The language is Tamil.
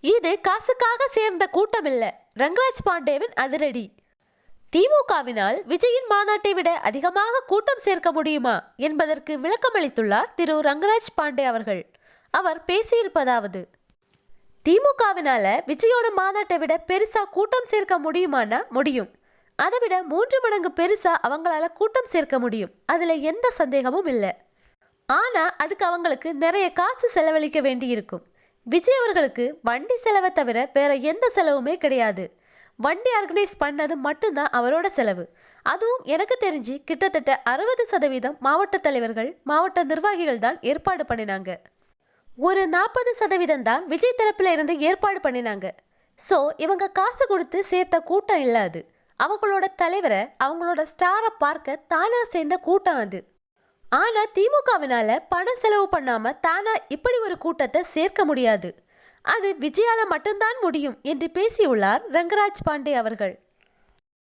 இது காசுக்காக சேர்ந்த கூட்டம் இல்ல ரங்கராஜ் பாண்டேவின் அதிரடி. திமுகவினால் விஜயின் மாநாட்டை விட அதிகமாக கூட்டம் சேர்க்க முடியுமா என்பதற்கு விளக்கமளித்துள்ளார் திரு. ரங்கராஜ் பாண்டே அவர்கள். அவர் பேசியிருப்பதாவது திமுகவினால விஜயோட மாநாட்டை விட பெருசா கூட்டம் சேர்க்க முடியுமானா முடியும். அதை விட மூன்று மடங்கு பெருசா அவங்களால கூட்டம் சேர்க்க முடியும். அதுல எந்த சந்தேகமும் இல்லை. ஆனா அதுக்கு அவங்களுக்கு நிறைய காசு செலவழிக்க வேண்டியிருக்கும். விஜய் அவர்களுக்கு வண்டி செலவை தவிர வேற எந்த செலவுமே கிடையாது. வண்டி ஆர்கனைஸ் பண்ணது மட்டும்தான் அவரோட செலவு. அதுவும் எனக்கு தெரிஞ்சு கிட்டத்தட்ட அறுபது சதவீதம் மாவட்ட தலைவர்கள் மாவட்ட நிர்வாகிகள் தான் ஏற்பாடு பண்ணினாங்க. ஒரு நாற்பது சதவீதம் தான் விஜய் தரப்பில் இருந்து ஏற்பாடு பண்ணினாங்க. ஸோ இவங்க காசு கொடுத்து சேர்த்த கூட்டம் இல்லை அது. அவங்களோட தலைவரை அவங்களோட ஸ்டாரை பார்க்க தானாக சேர்ந்த கூட்டம் அது. ஆனா திமுகவினால பணம் செலவு பண்ணாம தானா இப்படி ஒரு கூட்டத்தை சேர்க்க முடியாது. அது விஜயால மட்டும்தான் முடியும் என்று பேசியுள்ளார் ரங்கராஜ் பாண்டே அவர்கள்.